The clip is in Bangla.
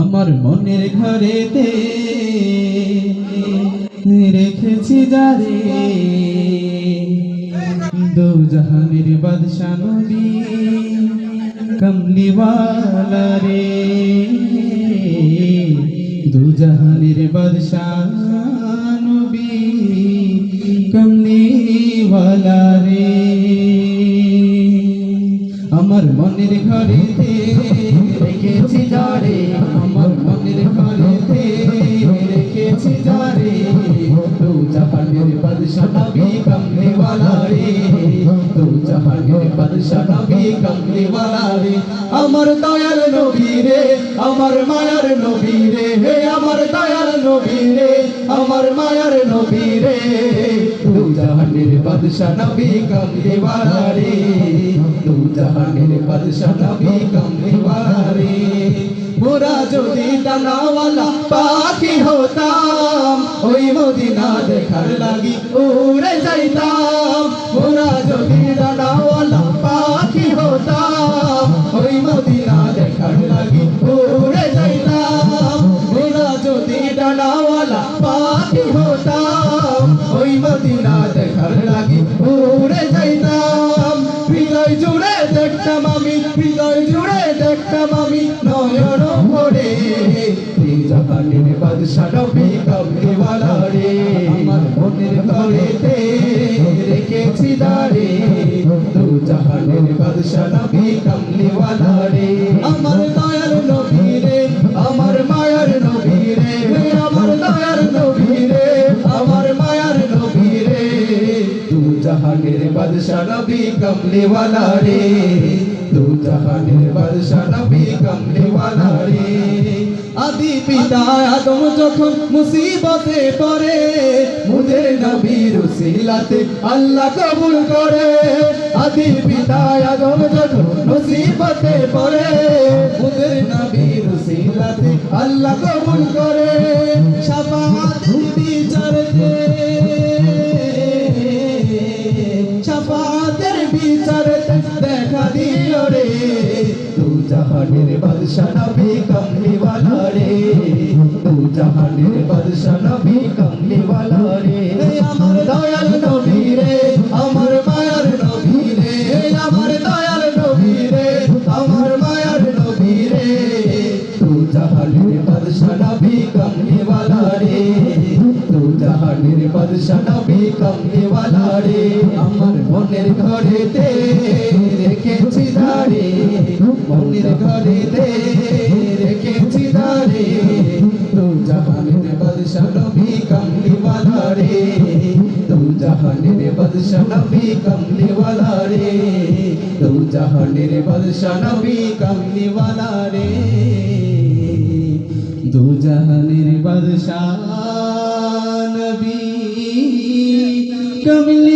আমার মনের ঘরেতে রেখেছি যারে। দো জাহানের বাদশা নবী কমলিওয়ালা রে। দু জাহানের বাদশা আমার মনের ঘরেতে রেখেছি যারে, আমার মনের ঘরেতে রেখেছি যারে। তু জাহানের বাদশা নবী কমলিওয়ালা রে আমার দয়াল নবী রে, আমার মায়ার নবী রে, হে আমার দয়াল নবী রে, আমার মায়ার নবী রে। তু জাহানের বাদশা নবী কমলিওয়ালা রে তু জাহানের বাদশা নবী কমলিওয়ালা রে যদি ডানাওয়ালা পাখি হতাম, ওই মদিনা দেখার লাগি উড়ে যাইতাম। মোরা যদি ডানাওয়ালা পাখি হতাম, ওই মদিনা দেখার লাগি উড়ে যাইতাম। মোরা যদি ডানাওয়ালা পাখি হতাম, ওই মদিনা দেখার লাগি উড়ে যাইতাম। হৃদয় জুড়ে দেখতাম আমি, হৃদয় জুড়ে দেখতাম নবী কমলিওয়ালা রে আমার মনের ঘরেতে রেখেছি দারে দু জাহানের বাদশা নবী কমলিওয়ালা রে আমার দয়ার নবী রে, আমার মায়ার নবী রে আমার দয়ার নবী রে, আমার মায়ার নবী রে। তু জাহানের বাদশা নবী কমলিওয়ালা রে তু জাহানের বাদশা নবী কমলিওয়ালা রে আদি পিতা আদম যখন মুসিবতে পড়ে, মুদের নবীর উসিলাতে আল্লাহ কবুল করে। আদি পিতা আদম যখন মুসিবতে পড়ে, মুদের নবীর উসিলাতে আল্লাহ কবুল করে। শাফাআত বিচারতে শাফাতের বিচারতে দেখা দিও রে। তু জাহানের বাদশা নবী কমলিওয়ালা বাদশা নবী কমলিওয়ালা রে আমার দয়াল নবী রে, আমার মায়ার নবী রে। আমার দয়াল নবী রে, আমার মায়ার নবী রে। তু জাহানের বাদশা নবী কমলিওয়ালা রে তু জাহানের বাদশা নবী নবী কমলিওয়ালা রে তু জাহানের বাদশা নবী কমলিওয়ালা রে তু জাহানের বাদশা নবী কমলিওয়ালা রে দু জাহানের বাদশা নবী কমলি ওয়ালা রে